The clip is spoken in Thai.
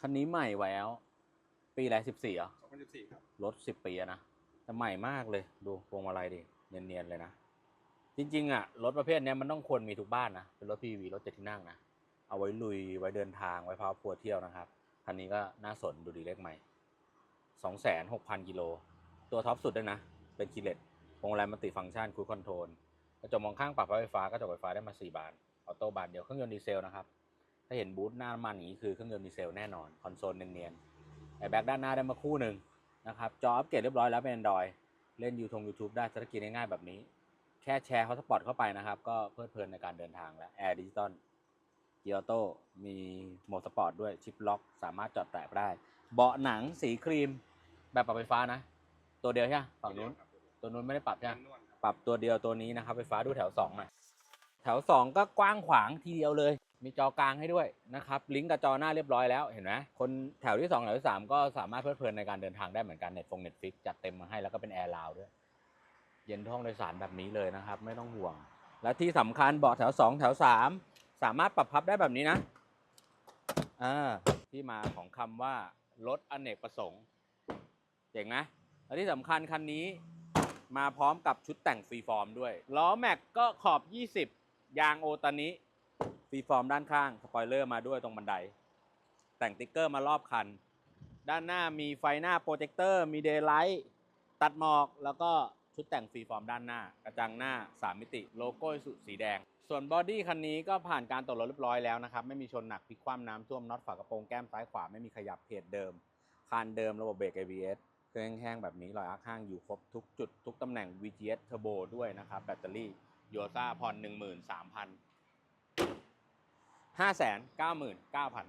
คันนี้ใหม่แหววปีอะไรสิบสี่เหรอ2014ครับรถสิบปีอะนะแต่ใหม่มากเลยดูพวงมาลัยดิเนียนๆเลยนะ จริงๆอะรถประเภทเนี้ยมันต้องควรมีทุกบ้านนะ เป็นรถ PV รถเจ็ดที่นั่งนะ เอาไว้ลุยไว้เดินทางไว้พาพัวเที่ยวนะครับ คันนี้ก็น่าสนดูดีเลขใหม่สองแสนหกพันกิโล ตัวท็อปสุดด้วยนะ เป็นคีเลตพวงมาลัยมัลติฟังก์ชันคู c คอนโทรลกระจกมองข้างปรับไฟฟ้ากระจกไฟฟ้าได้มาสี่บานออโต้บานเดียวเครื่องยนต์ดีเซลนะครับ ถ้าเห็นบูธหน้ามันอย่างนี้คือเครื่องยนต์ดีเซลแน่นอน คอนโซลเนียนๆแอร์แบ็กด้านหน้าได้มาคู่หนึ่งนะครับจออัปเกรดเรียบร้อยแล้วเป็น Android เล่นยูทง YouTube ได้ธุรกิจง่ายๆแบบนี้ แค่แชร์ฮอตสปอร์ตเข้าไปนะครับ ก็เพลิดเพลินในการเดินทางแล้วแอร์ดิจิตอลเกียร์โต้มีโหมดสปอร์ตด้วยชิปล็อก สามารถจอดแตะได้ เบาะหนังสีครีม แบบปรับไฟฟ้านะ ตัวเดียวใช่ไหมฝั่งนู้นตัวนู้นไม่ได้ปรับใช่ไหมปรับตัวเดียวตัวนี้นะครับไฟฟ้าดูแถว2หน่อย ว 2 ก็กว้างขวางทีเดียวเลย มีจอกลางให้ด้วยนะครับลิงก์กับจอหน้าเรียบร้อยแล้วเห็นไหมคนแถวที่ 2 แถวที่ 3 ก็สามารถเพลิดเพลินในการเดินทางได้เหมือนกันเน็ตฟงเน็ตฟิกจัดเต็มมาให้แล้วก็เป็นแอร์ลาวด้วย เย็นท้องโดยสารแบบนี้เลยนะครับ ไม่ต้องห่วง และที่สำคัญเบาะแถว 2 แถว 3 สามารถปรับพับได้แบบนี้นะอ่าที่มาของคำว่ารถอเนกประสงค์เจ๋งไหมและที่สำคัญคันนี้มาพร้อมกับชุดแต่งฟรีฟอร์มด้วย ล้อแม็กก็ขอบ 20 ยางโอตานิฟรีฟอร์มด้านข้างสปอยเลอร์มาด้วยตรงบันได แต่งติ๊กเกอร์มารอบคัน ด้านหน้ามีไฟหน้าโปรเจคเตอร์มีเดย์ไลท์ตัดหมอกแล้วก็ชุดแต่งฟรีฟอร์มด้านหน้า กระจังหน้า 3 มิติโลโก้สุสีแดง ส่วนบอดี้คันนี้ก็ผ่านการตรวจรถเรียบร้อยแล้วนะครับ ไม่มีชนหนักพลิกคว่ำน้ำท่วมน็อตฝากระโปรงแก้มซ้ายขวาไม่มีขยับเพจเดิม คานเดิมระบบเบรก ABS เครื่องแห้งแบบนี้รอยอาร์คห้างอยู่ครบทุกจุดทุกตำแหน่ง VGS Turbo ด้วยนะครับแบตเตอรี่ โยต้าผ่อนหนึ่งหมื่นสามพันห้าแสนเก้าหมื่นเก้าพัน